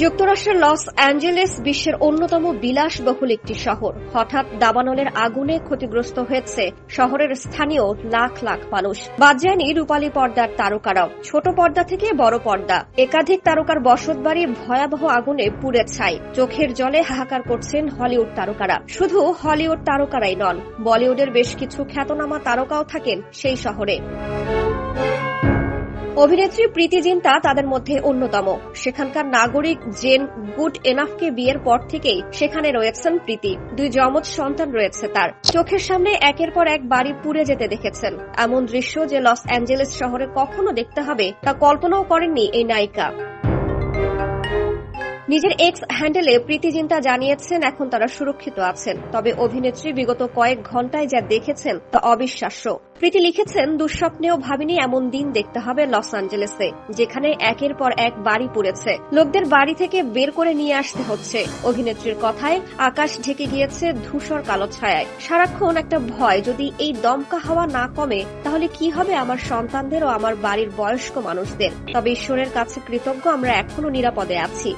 যুক্তরাষ্ট্রের Los Angeles বিশ্বের অন্যতম বিলাসবহুল একটি শহর। হঠাৎ দাবানলের আগুনে ক্ষতিগ্রস্ত হয়েছে শহরের স্থানীয় লাখ লাখ মানুষ। বাদ যায়নি রূপালী পর্দার তারকারাও। ছোট পর্দা থেকে বড় পর্দা। একাধিক তারকার বসতবাড়ি ভয়াবহ আগুনে পুড়ে ছাই। চোখের জলে হাহাকার করছেন হলিউড তারকারা। শুধু হলিউড তারকারাই নন, বলিউডের বেশ কিছু খ্যাতনামা তারকাও থাকেন সেই শহরে। অভিনেত্রী প্রীতি জিন্তা তাদের মধ্যে অন্যতম। সেখানকার নাগরিক জেন গুড এনাফকে বিয়ের পর থেকেই সেখানে রয়েছেন প্রীতি। দুই যমজ সন্তান রয়েছে তার। চোখের সামনে একের পর এক বাড়ি পুড়ে যেতে দেখেছেন। এমন দৃশ্য যে লস অ্যাঞ্জেলেস শহরে কখনো দেখতে হবে তা কল্পনাও করেননি এই নায়িকা। নিজের এক্স হ্যান্ডেলে প্রীতি জিন্তা জানিয়েছেন, এখন তারা সুরক্ষিত আছেন। তবে অভিনেত্রী বিগত কয়েক ঘন্টায় যা দেখেছেন তা অবিশ্বাস্য। প্রীতি লিখেছেন, দুঃস্বপ্নেও ভাবিনি এমন দিন দেখতে হবে লস অ্যাঞ্জেলেসে, যেখানে একের পর এক বাড়ি পুড়েছে। লোকদের বাড়ি থেকে বের করে নিয়ে আসতে হচ্ছে। অভিনেত্রীর কথায় আকাশ ঢেকে গিয়েছে ধূসর কালো ছায়ায়। সারাক্ষণ একটা ভয়, যদি এই দমকা হাওয়া না কমে, তাহলে কি হবে আমার সন্তানদের ও আমার বাড়ির বয়স্ক মানুষদের? তবে ঈশ্বরের কাছে কৃতজ্ঞ আমরা এখনও নিরাপদে আছি।